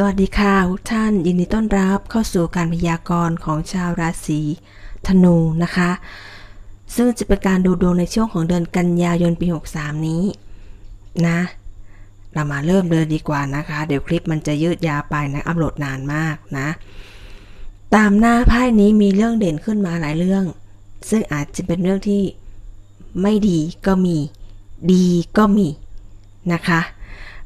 สวัสดีค่ะทุกท่าน ยินดีต้อนรับเข้าสู่การพยากรณ์ของชาวราศีธนูนะคะ ซึ่งจะเป็นการดูดวงในช่วงของเดือนกันยายนปี 63 นี้นะ เรามาเริ่มเลยดีกว่านะคะ เดี๋ยวคลิปมันจะยืดยาวไปนะอัปโหลดนานมากนะ ตามหน้าไพ่นี้มีเรื่องเด่นขึ้นมาหลายเรื่อง ซึ่งอาจจะเป็นเรื่องที่ไม่ดีก็มี ดีก็มีนะคะ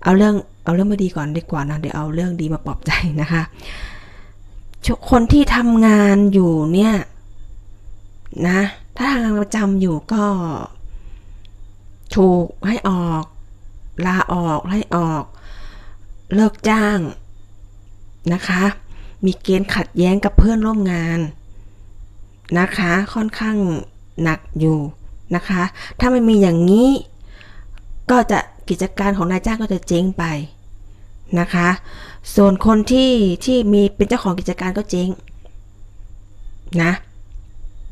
เอาเรื่อง เอาเรื่องไม่ดีก่อนดีกว่านะเดี๋ยวเอาเรื่องดีมาปลอบใจนะคะคนที่ทำงานอยู่เนี่ยนะถ้าทำงานประจำอยู่ก็ถูกให้ออก ลาออกให้ออก เลิกจ้างนะคะ มีเกณฑ์ขัดแย้งกับเพื่อนร่วมงานนะคะ ค่อนข้างหนักอยู่นะคะ ถ้าไม่มีอย่างนี้ ก็จะกิจการของนายจ้างก็จะเจ๊งไป นะคะ ส่วนคนที่ที่มีเป็นเจ้าของกิจการก็เจ๊งนะ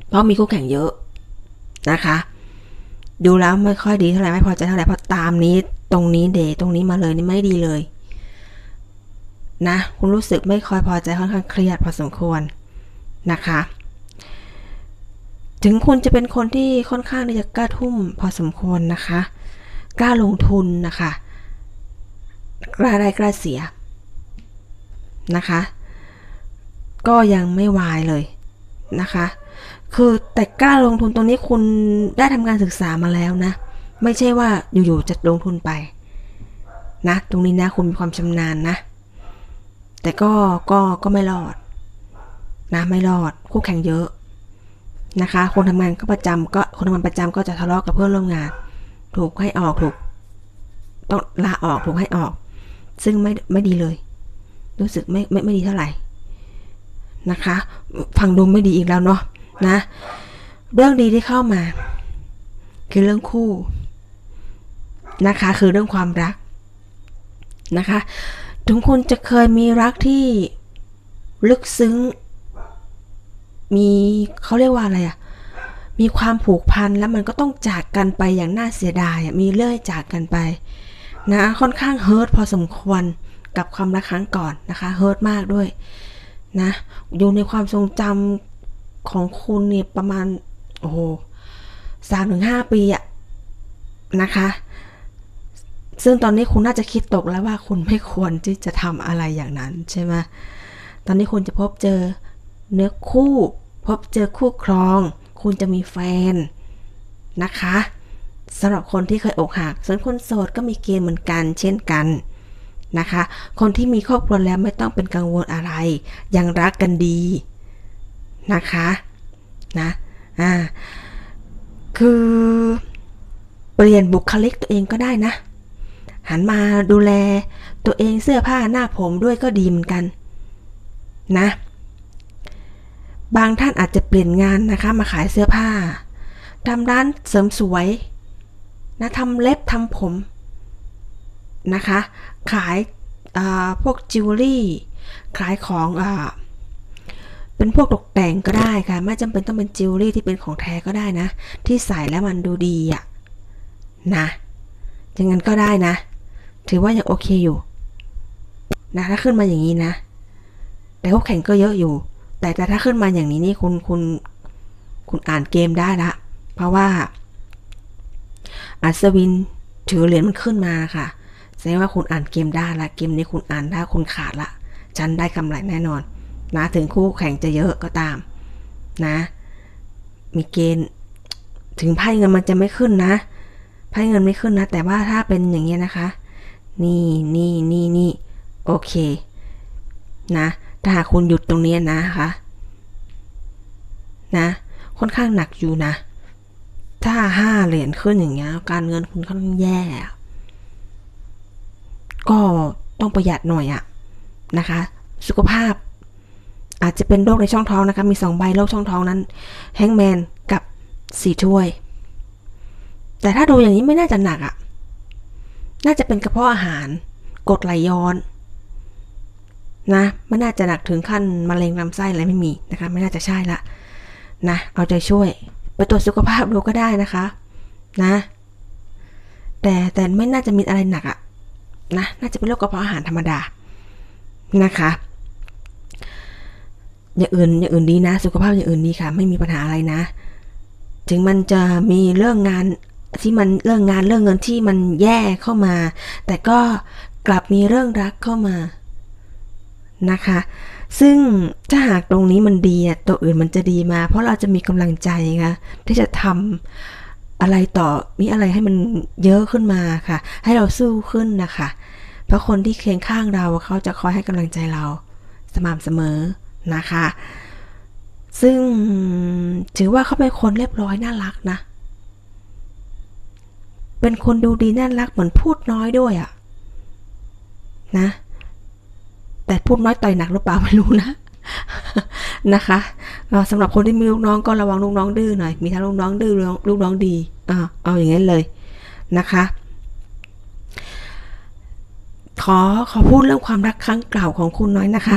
เพราะมีคู่แข่งเยอะนะคะ ดูแล้วไม่ค่อยดีเท่าไหร่ไม่พอใจเท่าไหร่เพราะตามนี้ตรงนี้เดตรงนี้มาเลยนี่ไม่ดีเลยนะคุณรู้สึกไม่ค่อยพอใจค่อนข้างเครียดพอสมควรนะคะ ถึงคุณจะเป็นคนที่ค่อนข้างที่จะกล้าทุ่มพอสมควรนะคะ กล้าลงทุนนะคะ กล้าได้กล้าเสียนะคะ ก็ยังไม่วายเลยนะคะ คือแต่กล้าลงทุนตรงนี้คุณได้ทำการศึกษามาแล้วนะ ไม่ใช่ว่าอยู่ๆจะลงทุนไปนะ ตรงนี้นะคุณมีความชำนาญนะ แต่ก็ก็ก็ไม่รอดนะไม่รอดคู่แข่งเยอะนะคะ คนทำงานก็ประจำก็คนทำงานประจำก็จะทะเลาะกับเพื่อนร่วมงาน ถูกให้ออกถูก ต้องลาออกถูกให้ออก ซึ่งไม่ไม่ดีเลย รู้สึกไม่ไม่ไม่ดีเท่าไหร่นะคะ ฟังดูไม่ดีอีกแล้วเนาะนะ เรื่องดีที่เข้ามา คือเรื่องคู่นะคะ คือเรื่องความรักนะคะ ถึงคุณจะเคยมีรักที่ลึกซึ้ง มีเขาเรียกว่าอะไรอะมีความผูกพันแล้วมันก็ต้องจากกันไปอย่างน่าเสียดายมีเลื่อยจากกันไป นะค่อนข้างเฮิร์ตพอสมควรกับความรักครั้งก่อนนะคะเฮิร์ตมากด้วยนะอยู่ในความทรงจำของคุณเนี่ยประมาณโอ้โหสามถึงห้าปีอะนะคะ ซึ่งตอนนี้คุณน่าจะคิดตกแล้วว่าคุณไม่ควรที่จะทำอะไรอย่างนั้นใช่ไหมตอนนี้คุณจะพบเจอเนื้อคู่ พบเจอคู่ครอง คุณจะมีแฟนนะคะ สำหรับคนที่เคยอกหัก ส่วนคนโสดก็มีเกณฑ์เหมือนกัน เช่นกันนะคะ คนที่มีครอบครัวแล้วไม่ต้องเป็นกังวลอะไร ยังรักกันดีนะคะนะอ่าคือเปลี่ยนบุคลิกตัวเองก็ได้นะ หันมาดูแลตัวเองเสื้อผ้าหน้าผมด้วยก็ดีเหมือนกันนะ บางท่านอาจจะเปลี่ยนงานนะคะมาขายเสื้อผ้าทำร้านเสริมสวย นะทำเล็บทำผมนะคะ ขายพวกจิวเวลรี่ ขายของอเป็นพวกตกแต่งก็ได้ค่ะ ไม่จำเป็นต้องเป็นจิวเวลรี่ที่เป็นของแท้ก็ได้นะ ที่ใส่แล้วมันดูดีอะนะอย่างนั้นก็ได้นะ ถือว่ายังโอเคอยู่นะถ้าขึ้นมาอย่างนี้นะ แต่พวกแข่งก็เยอะอยู่ แต่แต่ถ้าขึ้นมาอย่างนี้นี่คุณคุณคุณอ่านเกมได้ละ เพราะว่า อัศวินถือเหรียญมันขึ้นมาค่ะ แสดงว่าคุณอ่านเกมได้ละ เกมนี้คุณอ่านได้คุณขาดละ ฉันได้กำไรแน่นอน นะถึงคู่แข่งจะเยอะก็ตาม นะ มีเกณฑ์ ถึงไพ่เงินมันจะไม่ขึ้นนะไพ่เงินไม่ขึ้นนะ แต่ว่าถ้าเป็นอย่างเงี้นะคะ นี่นี่นี่นี่โอเค นะ ถ้าหากคุณหยุดตรงนี้นะคะ นะ ค่อนข้างหนักอยู่นะ ห้าเหรียญขึ้นอย่างเงี้ย การเงินคุณค่อนข้างแย่ ก็ต้องประหยัดหน่อยอะนะคะ สุขภาพ อาจจะเป็นโรคในช่องท้องนะคะ มีสองใบโรคช่องท้องนั้น แฮงแมนกับสี่ถ้วย แต่ถ้าดูอย่างนี้ไม่น่าจะหนักอะน่าจะเป็นกระเพาะอาหารกดไหลย้อนนะไม่น่าจะหนักถึงขั้นมะเร็งลำไส้อะไรไม่มีนะคะ ไม่น่าจะใช่ละนะ เอาใจช่วย ไปตรวจสุขภาพดูก็ได้นะคะ นะ แต่แต่ไม่น่าจะมีอะไรหนักอะนะน่าจะเป็นโรคกระเพาะอาหารธรรมดานะคะ อย่างอื่นอย่างอื่นดีนะ สุขภาพอย่างอื่นดีค่ะ ไม่มีปัญหาอะไรนะ ถึงมันจะมีเรื่องงานที่มันเรื่องงานเรื่องเงินที่มันแย่เข้ามา แต่ก็กลับมีเรื่องรักเข้ามานะคะ ซึ่งถ้าหากตรงนี้มันดีอะตัวอื่นมันจะดีมา เพราะเราจะมีกำลังใจค่ะที่จะทำอะไรต่อมีอะไรให้มันเยอะขึ้นมาค่ะ ให้เราสู้ขึ้นนะคะ เพราะคนที่เคียงข้างเราเขาจะคอยให้กำลังใจเราสม่ำเสมอนะคะ ซึ่งถือว่าเขาเป็นคนเรียบร้อยน่ารักนะ เป็นคนดูดีน่ารักเหมือนพูดน้อยด้วยอะนะ แต่พูดน้อยต่อยหนักหรือเปล่าไม่รู้นะนะคะเอ่อสำหรับคนที่มีลูกน้องก็ระวังลูกน้องดื้อหน่อย มีทั้งลูกน้องดื้อลูกน้องดีอ่าเอาอย่างนั้เลยนะคะ ขอขอพูดเรื่องความรักครั้งเก่าของคุณน้อยนะคะ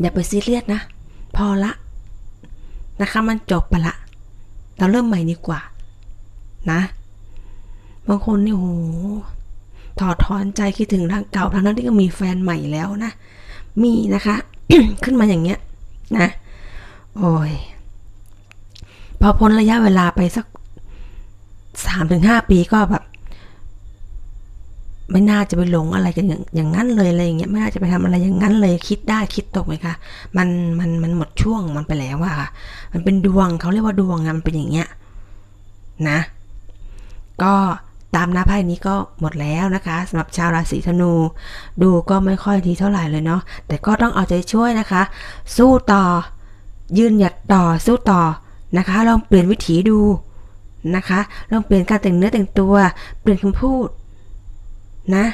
อย่าไปซีเรียสนะ พอละนะคะ มันจบไปละ เราเริ่มใหม่ดีกว่า นะ บางคนนี่โห ถอดถอนใจคิดถึงทางเก่าทั้งนั้นที่ก็มีแฟนใหม่แล้วนะ มีนะคะ ขึ้นมาอย่างเงี้ยนะ โอ้ย พอพ้นระยะเวลาไปสักสามถึงห้าปีก็แบบ ไม่น่าจะไปหลงอะไรกันอย่างอย่างนั้นเลยอะไรอย่างเงี้ยไม่น่าจะไปทำอะไรอย่างนั้นเลยคิดได้คิดตกไหมคะมันมันมันหมดช่วงมันไปแล้วอะค่ะ มันเป็นดวงเขาเรียกว่าดวงอะมันเป็นอย่างเงี้ยนะ ก็ ตามหน้าไพ่นี้ก็หมดแล้วนะคะสำหรับชาวราศีธนู ดูก็ไม่ค่อยดีเท่าไหร่เลยเนาะแต่ก็ต้องเอาใจช่วยนะคะ สู้ต่อ ยืนหยัดต่อสู้ต่อนะคะ ลองเปลี่ยนวิถีดูนะคะ ลองเปลี่ยนการแต่งเนื้อแต่งตัว เปลี่ยนคำพูดนะ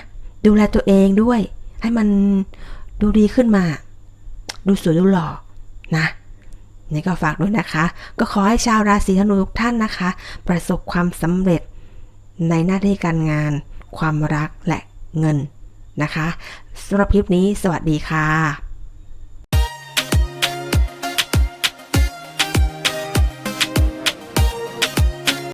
ดูแลตัวเองด้วย ให้มันดูดีขึ้นมา ดูสวยดูหล่อนะนี่ก็ฝากด้วยนะคะ ก็ขอให้ชาวราศีธนูทุกท่านนะคะ ประสบความสำเร็จ ในหน้าที่การงาน ความรักและเงินนะคะสำหรับคลิปนี้สวัสดีค่ะ